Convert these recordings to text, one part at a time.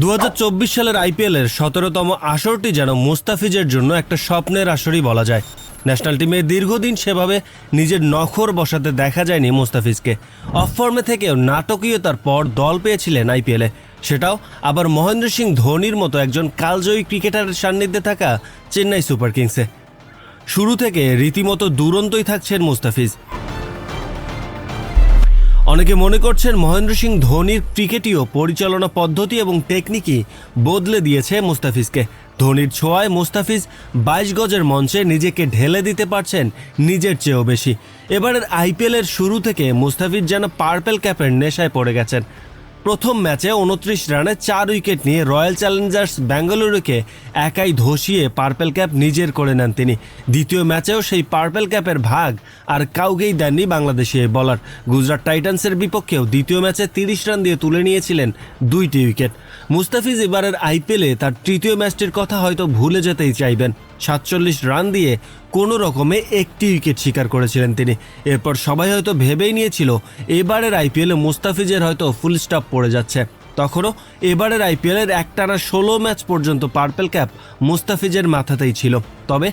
দু হাজার চব্বিশ সালের আইপিএলের সতেরোতম আসরটি যেন মুস্তাফিজের জন্য একটা স্বপ্নের আসরই বলা যায়। ন্যাশনাল টিমে দীর্ঘদিন সেভাবে নিজের নখর বসাতে দেখা যায়নি মুস্তাফিজকে। অফ ফর্মে থেকেও নাটকীয়তার পর দল পেয়েছিলেন আইপিএলে। সেটাও আবার মহেন্দ্র সিং ধোনির মতো একজন কালজয়ী ক্রিকেটারের সান্নিধ্যে থাকা চেন্নাই সুপার কিংসে। শুরু থেকে রীতিমতো দুরন্তই থাকছেন মুস্তাফিজ। অনেকে মনে করছেন মহেন্দ্র সিং ধোনির ক্রিকেটীয় পরিচালনা পদ্ধতি এবং টেকনিকই বদলে দিয়েছে মুস্তাফিজকে। ধোনির ছোঁয়ায় মুস্তাফিজ বাইশ গজের মঞ্চে নিজেকে ঢেলে দিতে পারছেন নিজের চেয়েও বেশি। এবারের আইপিএলের শুরু থেকে মুস্তাফিজ যেন পার্পেল ক্যাপের নেশায় পড়ে গেছেন। প্রথম ম্যাচে উনত্রিশ রানে চার উইকেট নিয়ে রয়্যাল চ্যালেঞ্জার্স বেঙ্গালুরুকে একাই ধসিয়ে পার্পেল ক্যাপ নিজের করে নেন তিনি। দ্বিতীয় ম্যাচেও সেই পার্পেল ক্যাপের ভাগ আর কাউকেই দেননি বাংলাদেশি এই বলার। গুজরাট টাইটান্সের বিপক্ষেও দ্বিতীয় ম্যাচে তিরিশ রান দিয়ে তুলে নিয়েছিলেন দুইটি উইকেট। মুস্তাফিজ এবারের আইপিএলে তার তৃতীয় ম্যাচটির কথা হয়তো ভুলে যেতেই চাইবেন। সাতচল্লিশ রান দিয়ে কোনো রকমে একটি উইকেট শিকার করেছিলেন তিনি। এরপর সবাই হয়তো ভেবেই নিয়েছিল, এবারের আইপিএলে মুস্তাফিজের হয়তো ফুল স্টপ পড়ে যাচ্ছে। তখনও এবারের আইপিএলের একটানা ষোলো ম্যাচ পর্যন্ত পার্পেল ক্যাপ মুস্তাফিজের মাথাতেই ছিল। তবে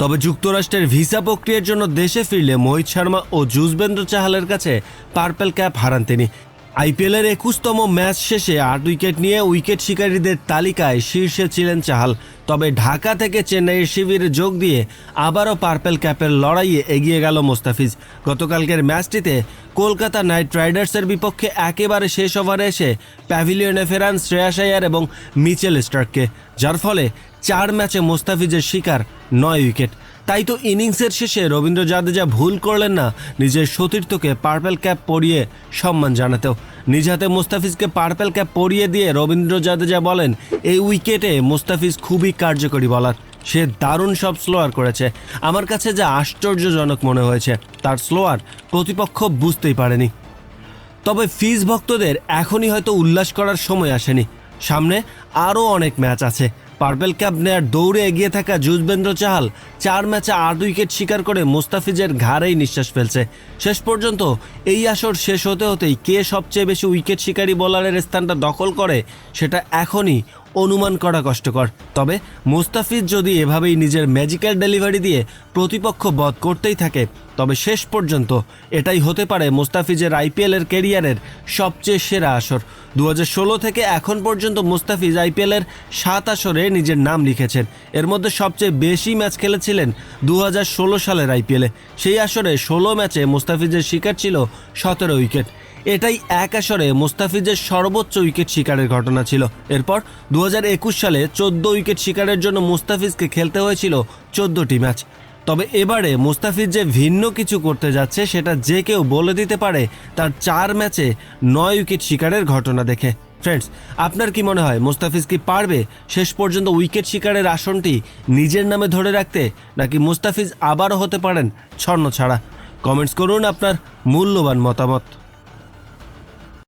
তবে যুক্তরাষ্ট্রের ভিসা প্রক্রিয়ার জন্য দেশে ফিরলে মোহিত শর্মা ও যুজবেন্দ্র চাহালের কাছে পার্পেল ক্যাপ হারান তিনি। আইপিএলের একুশতম ম্যাচ শেষে আট উইকেট নিয়ে উইকেট শিকারীদের তালিকায় শীর্ষে ছিলেন চাহাল। তবে ঢাকা থেকে চেন্নাইয়ের শিবিরে যোগ দিয়ে আবারও পার্পেল ক্যাপের লড়াইয়ে এগিয়ে গেল মোস্তাফিজ। গতকালকের ম্যাচটিতে কলকাতা নাইট রাইডার্সের বিপক্ষে একেবারে শেষ ওভারে এসে প্যাভিলিয়নে ফেরান শ্রেয়াস আয়ার এবং মিচেল স্টার্ককে, যার ফলে চার ম্যাচে মোস্তাফিজের শিকার নয় উইকেট। তাই তো ইনিংসের শেষে রবীন্দ্র জাদেজা ভুল করলেন না নিজের সতীর্থকে পার্পেল ক্যাপ পরিয়ে সম্মান জানাতেও। নিজ হাতে মুস্তাফিজকে পার্পেল ক্যাপ পরিয়ে দিয়ে রবীন্দ্র জাদেজা বলেন, এই উইকেটে মুস্তাফিজ খুবই কার্যকরী বলার। সে দারুণ সব স্লোয়ার করেছে। আমার কাছে যা আশ্চর্যজনক মনে হয়েছে, তার স্লোয়ার প্রতিপক্ষ বুঝতেই পারেনি। তবে ফিজ ভক্তদের এখনই হয়তো উল্লাস করার সময় আসেনি। সামনে আরও অনেক ম্যাচ আছে। পার্পেল ক্যাপ নেয়ার দৌড়ে এগিয়ে থাকা যুজবেন্দ্র চাহাল চার ম্যাচে আট উইকেট শিকার করে মুস্তাফিজের ঘাড়েই নিঃশ্বাস ফেলছে। শেষ পর্যন্ত এই আসর শেষ হতে হতেই কে সবচেয়ে বেশি উইকেট শিকারী বোলারের স্থানটা দখল করে, সেটা এখনই অনুমান করা কষ্টকর। তবে মুস্তাফিজ যদি এভাবেই নিজের ম্যাজিক্যাল ডেলিভারি দিয়ে প্রতিপক্ষ বধ করতেই থাকে, তবে শেষ পর্যন্ত এটাই হতে পারে মুস্তাফিজের আইপিএলের কেরিয়ারের সবচেয়ে সেরা আসর। দু হাজার ষোলো থেকে এখন পর্যন্ত মুস্তাফিজ আইপিএলের সাত আসরে নিজের নাম লিখেছেন। এর মধ্যে সবচেয়ে বেশি ম্যাচ খেলেছিলেন দু হাজার ষোলো সালের আইপিএলে সেই আসরে ষোলো ম্যাচে মুস্তাফিজের শিকার ছিল সতেরো উইকেট। এটাই এক আসরে মুস্তাফিজের সর্বোচ্চ উইকেট শিকারের ঘটনা ছিল। এরপর দু হাজার একুশ সালে চোদ্দ উইকেট শিকারের জন্য মুস্তাফিজকে খেলতে হয়েছিল চোদ্দটি ম্যাচ। তবে এবারে মুস্তাফিজ যে ভিন্ন কিছু করতে যাচ্ছে, সেটা যে কেউ বলে দিতে পারে, তার চার ম্যাচে নয় উইকেট শিকারের ঘটনা দেখে। ফ্রেন্ডস, আপনার কি মনে হয়, মুস্তাফিজ কি পারবে শেষ পর্যন্ত উইকেট শিকারের আসনটি নিজের নামে ধরে রাখতে, নাকি মুস্তাফিজ আবারও হতে পারেন ছন্ন ছাড়া? কমেন্টস করুন আপনার মূল্যবান মতামত।